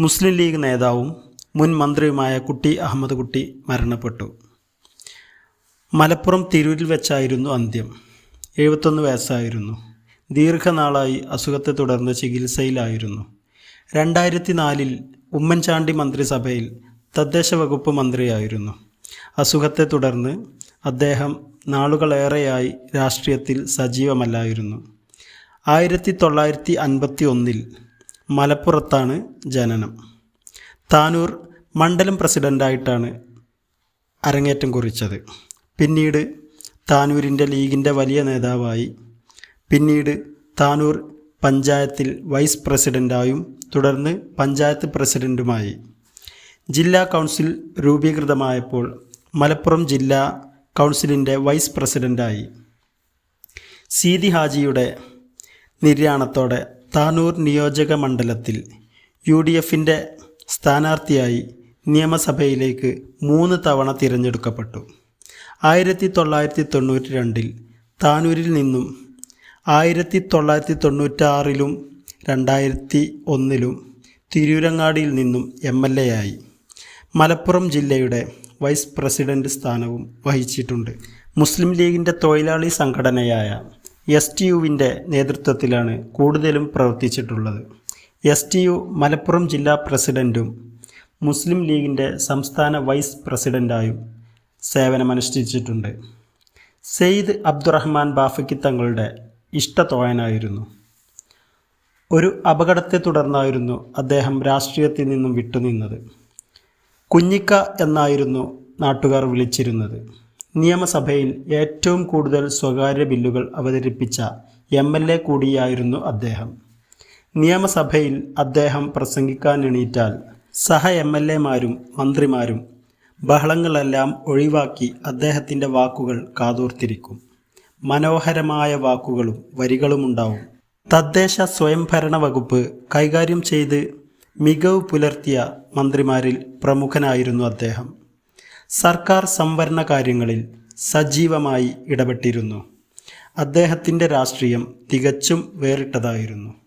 മുസ്ലിം league നേതാവും മുൻ മന്ത്രിയുമായ കുട്ടി അഹമ്മദ് കുട്ടി മരണപ്പെട്ടു. മലപ്പുറം തിരൂരിൽ വെച്ചായിരുന്നു അന്ത്യം. എഴുപത്തൊന്ന് വയസ്സായിരുന്നു. ദീർഘനാളായി അസുഖത്തെ തുടർന്ന് ചികിത്സയിലായിരുന്നു. രണ്ടായിരത്തി നാലിൽ ഉമ്മൻചാണ്ടി മന്ത്രിസഭയിൽ തദ്ദേശ വകുപ്പ് മന്ത്രിയായിരുന്നു. അസുഖത്തെ തുടർന്ന് അദ്ദേഹം നാളുകളേറെയായി രാഷ്ട്രീയത്തിൽ സജീവമല്ലായിരുന്നു. ആയിരത്തി തൊള്ളായിരത്തി അൻപത്തി ഒന്നിൽ മലപ്പുറത്താണ് ജനനം. താനൂർ മണ്ഡലം പ്രസിഡന്റായിട്ടാണ് അരങ്ങേറ്റം കുറിച്ചത്. പിന്നീട് താനൂരിന്റെ ലീഗിന്റെ വലിയ നേതാവായി പിന്നീട് താനൂർ പഞ്ചായത്തിൽ വൈസ് പ്രസിഡന്റായും തുടർന്ന് പഞ്ചായത്ത് പ്രസിഡന്റുമായി ജില്ലാ കൗൺസിൽ രൂപീകൃതമായപ്പോൾ മലപ്പുറം ജില്ലാ കൗൺസിലിന്റെ വൈസ് പ്രസിഡന്റായി സീതി ഹാജിയുടെ നിര്യാണത്തോടെ താനൂർ നിയോജക മണ്ഡലത്തിൽ യു ഡി എഫിന്റെ സ്ഥാനാർത്ഥിയായി നിയമസഭയിലേക്ക് മൂന്ന് തവണ തിരഞ്ഞെടുക്കപ്പെട്ടു. ആയിരത്തി തൊള്ളായിരത്തി തൊണ്ണൂറ്റി രണ്ടിൽ താനൂരിൽ നിന്നും ആയിരത്തി തൊള്ളായിരത്തി തൊണ്ണൂറ്റാറിലും രണ്ടായിരത്തി ഒന്നിലും തിരൂരങ്ങാടിയിൽ നിന്നും എം എൽ എ ആയി. മലപ്പുറം ജില്ലയുടെ വൈസ് പ്രസിഡന്റ് സ്ഥാനവും വഹിച്ചിട്ടുണ്ട്. മുസ്ലിം ലീഗിന്റെ തൊഴിലാളി സംഘടനയായ എസ് ടി യുവിന്റെ നേതൃത്വത്തിലാണ് കൂടുതലും പ്രവർത്തിച്ചിട്ടുള്ളത്. എസ് ടി യു മലപ്പുറം ജില്ലാ പ്രസിഡന്റും മുസ്ലിം ലീഗിന്റെ സംസ്ഥാന വൈസ് പ്രസിഡന്റായും സേവനമനുഷ്ഠിച്ചിട്ടുണ്ട്. സെയ്ദ് അബ്ദുറഹ്മാൻ ബാഫക്കി തങ്ങളുടെ ഇഷ്ടത്തോഴനായിരുന്നു ഒരു അപകടത്തെ തുടർന്നായിരുന്നു അദ്ദേഹം രാഷ്ട്രീയത്തിൽ നിന്നും വിട്ടുനിന്നത്. കുഞ്ഞിക്ക എന്നായിരുന്നു നാട്ടുകാർ വിളിച്ചിരുന്നത്. നിയമസഭയിൽ ഏറ്റവും കൂടുതൽ സ്വകാര്യ ബില്ലുകൾ അവതരിപ്പിച്ച എം എൽ എ കൂടിയായിരുന്നു അദ്ദേഹം. നിയമസഭയിൽ അദ്ദേഹം പ്രസംഗിക്കാൻ എണീറ്റാൽ സഹ എം എൽ എമാരും മന്ത്രിമാരും ബഹളങ്ങളെല്ലാം ഒഴിവാക്കി അദ്ദേഹത്തിന്റെ വാക്കുകൾ കാതോർത്തിരിക്കും. മനോഹരമായ വാക്കുകളും വരികളുമുണ്ടാവും തദ്ദേശ സ്വയംഭരണ വകുപ്പ് കൈകാര്യം ചെയ്ത് മികവ് പുലർത്തിയ മന്ത്രിമാരിൽ പ്രമുഖനായിരുന്നു അദ്ദേഹം. സർക്കാർ സംവരണ കാര്യങ്ങളിൽ സജീവമായി ഇടപെട്ടിരുന്നു. അദ്ദേഹത്തിന്റെ രാഷ്ട്രീയം തികച്ചും വേറിട്ടതായിരുന്നു.